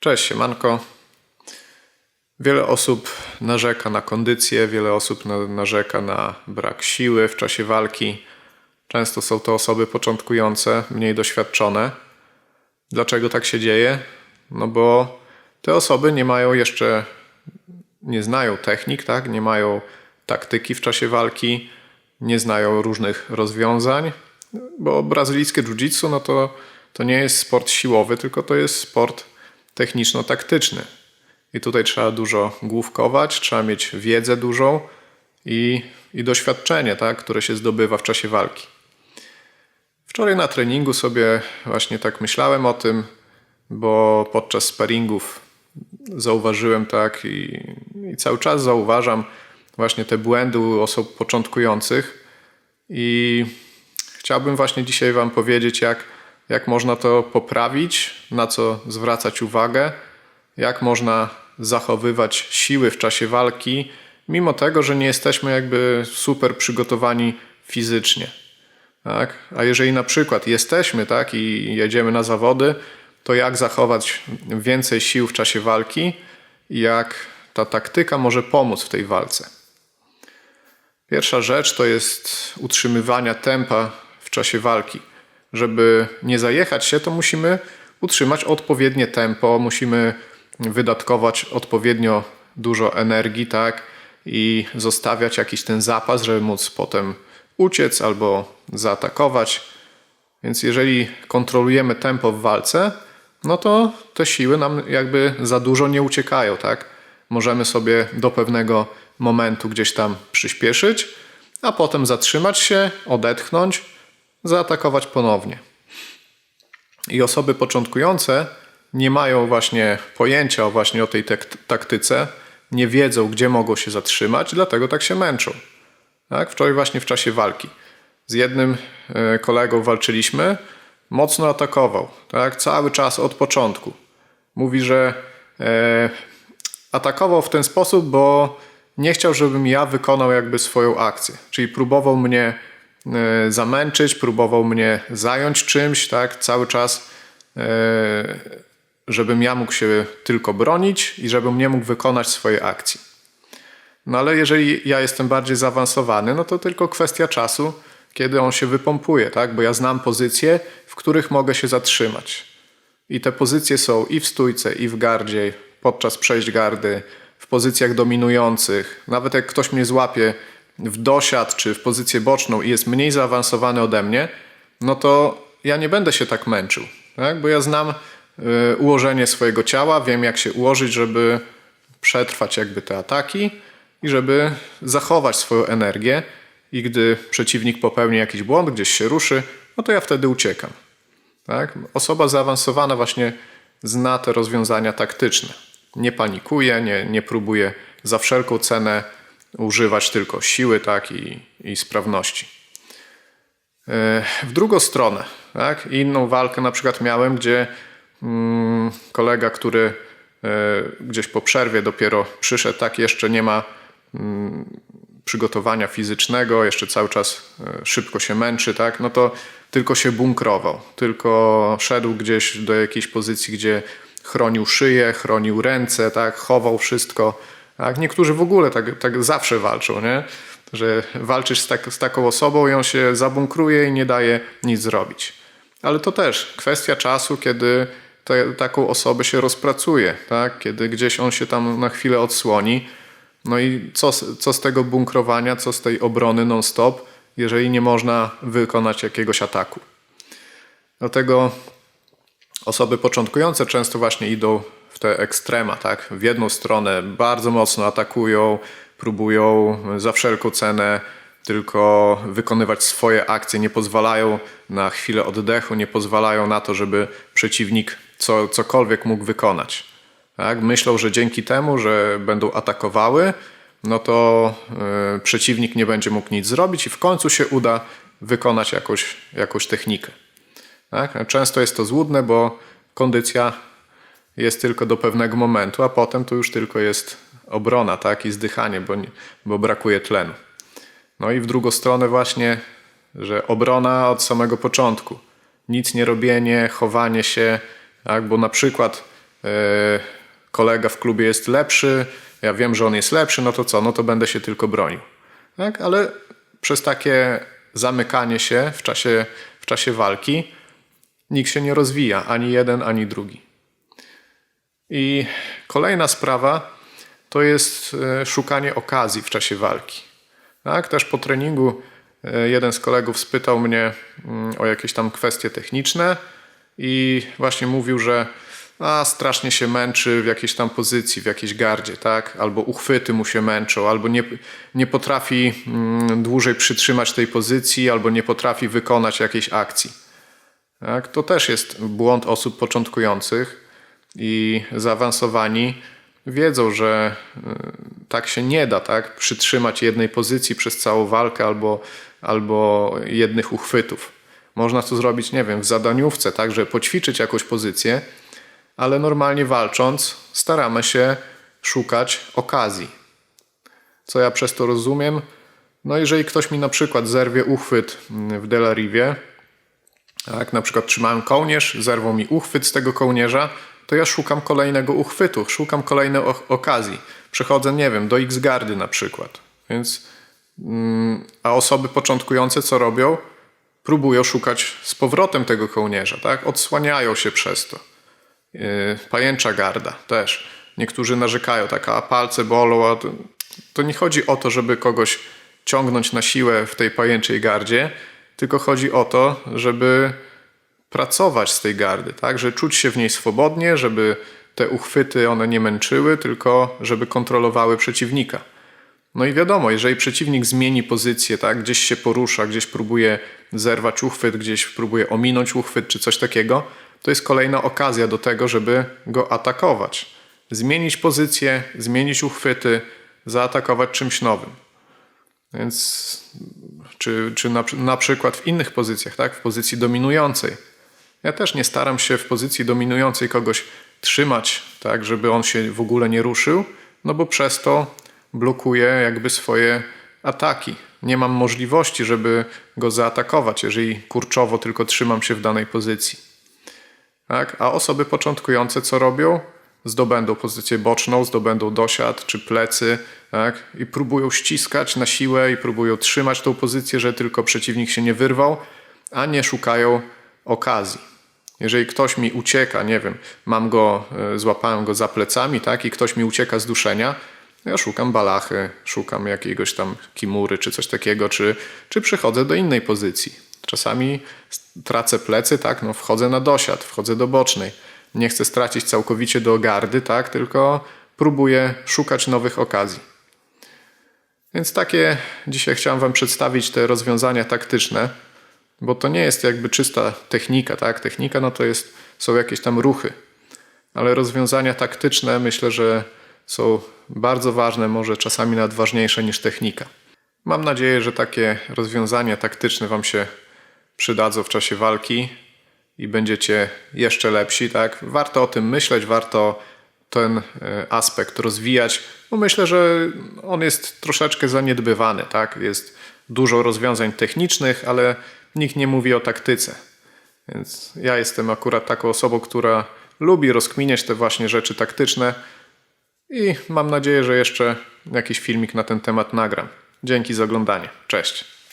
Cześć, siemanko. Wiele osób narzeka na kondycję, wiele osób na, narzeka na brak siły w czasie walki. Często są to osoby początkujące, mniej doświadczone. Dlaczego tak się dzieje? No bo te osoby nie mają jeszcze, nie znają technik, tak? nie mają taktyki w czasie walki, nie znają różnych rozwiązań, bo brazylijskie jiu-jitsu no to, to nie jest sport siłowy, tylko to jest sport techniczno-taktyczny. I tutaj trzeba dużo główkować, trzeba mieć wiedzę dużą i, i doświadczenie, tak, które się zdobywa w czasie walki. Wczoraj na treningu sobie właśnie tak myślałem o tym, bo podczas sparingów zauważyłem tak i, i cały czas zauważam właśnie te błędy osób początkujących i chciałbym właśnie dzisiaj Wam powiedzieć, jak, jak można to poprawić, na co zwracać uwagę, jak można zachowywać siły w czasie walki, mimo tego, że nie jesteśmy jakby super przygotowani fizycznie. Tak? A jeżeli na przykład jesteśmy tak, i jedziemy na zawody, to jak zachować więcej sił w czasie walki jak ta taktyka może pomóc w tej walce. Pierwsza rzecz to jest utrzymywanie tempa w czasie walki. Żeby nie zajechać się, to musimy utrzymać odpowiednie tempo, musimy wydatkować odpowiednio dużo energii, tak? I zostawiać jakiś ten zapas, żeby móc potem uciec albo zaatakować. Więc jeżeli kontrolujemy tempo w walce, no to te siły nam jakby za dużo nie uciekają, tak? Możemy sobie do pewnego momentu gdzieś tam przyspieszyć, a potem zatrzymać się, odetchnąć, zaatakować ponownie. I osoby początkujące nie mają właśnie pojęcia właśnie o tej taktyce, nie wiedzą, gdzie mogą się zatrzymać, dlatego tak się męczą. Tak? Wczoraj właśnie w czasie walki z jednym e, kolegą walczyliśmy, mocno atakował, tak? cały czas od początku. Mówi, że e, atakował w ten sposób, bo nie chciał, żebym ja wykonał jakby swoją akcję. Czyli próbował mnie zamęczyć, próbował mnie zająć czymś, tak? Cały czas, e, żebym ja mógł się tylko bronić i żebym nie mógł wykonać swojej akcji. No ale jeżeli ja jestem bardziej zaawansowany, no to tylko kwestia czasu, kiedy on się wypompuje, tak? Bo ja znam pozycje, w których mogę się zatrzymać. I te pozycje są i w stójce, i w gardzie, podczas przejść gardy, w pozycjach dominujących. Nawet jak ktoś mnie złapie w dosiad czy w pozycję boczną i jest mniej zaawansowany ode mnie, no to ja nie będę się tak męczył, tak? bo ja znam y, ułożenie swojego ciała, wiem jak się ułożyć, żeby przetrwać jakby te ataki i żeby zachować swoją energię i gdy przeciwnik popełni jakiś błąd, gdzieś się ruszy, no to ja wtedy uciekam. Tak? Osoba zaawansowana właśnie zna te rozwiązania taktyczne nie panikuje, nie, nie próbuje za wszelką cenę używać tylko siły tak, i, i sprawności. E, w drugą stronę, tak, inną walkę na przykład miałem, gdzie mm, kolega, który e, gdzieś po przerwie dopiero przyszedł, tak jeszcze nie ma mm, przygotowania fizycznego, jeszcze cały czas e, szybko się męczy, tak, no to tylko się bunkrował, tylko szedł gdzieś do jakiejś pozycji, gdzie chronił szyję, chronił ręce, tak, chował wszystko. Tak? Niektórzy w ogóle tak, tak zawsze walczą, nie? że walczysz z, tak, z taką osobą on się zabunkruje i nie daje nic zrobić. Ale to też kwestia czasu, kiedy te, taką osobę się rozpracuje, tak? kiedy gdzieś on się tam na chwilę odsłoni. No i co, co z tego bunkrowania, co z tej obrony non-stop, jeżeli nie można wykonać jakiegoś ataku. Dlatego osoby początkujące często właśnie idą w te ekstrema, tak? W jedną stronę bardzo mocno atakują, próbują za wszelką cenę tylko wykonywać swoje akcje, nie pozwalają na chwilę oddechu, nie pozwalają na to, żeby przeciwnik co, cokolwiek mógł wykonać. Tak? Myślą, że dzięki temu, że będą atakowały, no to yy, przeciwnik nie będzie mógł nic zrobić i w końcu się uda wykonać jakąś, jakąś technikę. Tak? Często jest to złudne, bo kondycja jest tylko do pewnego momentu, a potem to już tylko jest obrona tak? i zdychanie, bo, bo brakuje tlenu. No i w drugą stronę właśnie, że obrona od samego początku. Nic nie robienie, chowanie się, tak? bo na przykład kolega w klubie jest lepszy, ja wiem, że on jest lepszy, no to co, no to będę się tylko bronił. Tak? Ale przez takie zamykanie się w czasie, w czasie walki nikt się nie rozwija, ani jeden, ani drugi. I kolejna sprawa to jest e, szukanie okazji w czasie walki. Tak? Też po treningu e, jeden z kolegów spytał mnie mm, o jakieś tam kwestie techniczne i właśnie mówił, że a, strasznie się męczy w jakiejś tam pozycji, w jakiejś gardzie, tak? Albo uchwyty mu się męczą, albo nie, nie potrafi mm, dłużej przytrzymać tej pozycji, albo nie potrafi wykonać jakiejś akcji. Tak? To też jest błąd osób początkujących i zaawansowani wiedzą, że y, tak się nie da, tak? Przytrzymać jednej pozycji przez całą walkę albo, albo jednych uchwytów. Można to zrobić, nie wiem, w zadaniówce, tak, że poćwiczyć jakąś pozycję, ale normalnie walcząc staramy się szukać okazji. Co ja przez to rozumiem? No jeżeli ktoś mi na przykład zerwie uchwyt w Delariwie, tak, na przykład trzymałem kołnierz, zerwał mi uchwyt z tego kołnierza, to ja szukam kolejnego uchwytu, szukam kolejnej okazji. Przechodzę, nie wiem, do X-Gardy na przykład. Więc, mm, a osoby początkujące co robią? Próbują szukać z powrotem tego kołnierza, tak? Odsłaniają się przez to. Yy, pajęcza garda też. Niektórzy narzekają, tak, a palce bolą. A to, to nie chodzi o to, żeby kogoś ciągnąć na siłę w tej pajęczej gardzie, tylko chodzi o to, żeby pracować z tej gardy, tak? Że czuć się w niej swobodnie, żeby te uchwyty one nie męczyły, tylko żeby kontrolowały przeciwnika. No i wiadomo, jeżeli przeciwnik zmieni pozycję, tak, gdzieś się porusza, gdzieś próbuje zerwać uchwyt, gdzieś próbuje ominąć uchwyt czy coś takiego, to jest kolejna okazja do tego, żeby go atakować. Zmienić pozycję, zmienić uchwyty, zaatakować czymś nowym. Więc czy, czy na, na przykład w innych pozycjach, tak, w pozycji dominującej. Ja też nie staram się w pozycji dominującej kogoś trzymać, tak, żeby on się w ogóle nie ruszył, no bo przez to blokuję jakby swoje ataki. Nie mam możliwości, żeby go zaatakować, jeżeli kurczowo tylko trzymam się w danej pozycji. Tak? A osoby początkujące co robią? Zdobędą pozycję boczną, zdobędą dosiad czy plecy tak? i próbują ściskać na siłę i próbują trzymać tą pozycję, że tylko przeciwnik się nie wyrwał, a nie szukają okazji. Jeżeli ktoś mi ucieka, nie wiem, mam go, e, złapałem go za plecami, tak, i ktoś mi ucieka z duszenia, ja szukam balachy, szukam jakiegoś tam kimury czy coś takiego, czy, czy przychodzę do innej pozycji. Czasami tracę plecy, tak, no wchodzę na dosiad, wchodzę do bocznej. Nie chcę stracić całkowicie do gardy, tak, tylko próbuję szukać nowych okazji. Więc takie dzisiaj chciałem Wam przedstawić te rozwiązania taktyczne bo to nie jest jakby czysta technika, tak? Technika no to jest, są jakieś tam ruchy, ale rozwiązania taktyczne myślę, że są bardzo ważne, może czasami nawet ważniejsze niż technika. Mam nadzieję, że takie rozwiązania taktyczne Wam się przydadzą w czasie walki i będziecie jeszcze lepsi, tak? Warto o tym myśleć, warto ten e, aspekt rozwijać, bo myślę, że on jest troszeczkę zaniedbywany, tak? Jest dużo rozwiązań technicznych, ale nikt nie mówi o taktyce. Więc ja jestem akurat taką osobą, która lubi rozkminiać te właśnie rzeczy taktyczne i mam nadzieję, że jeszcze jakiś filmik na ten temat nagram. Dzięki za oglądanie. Cześć.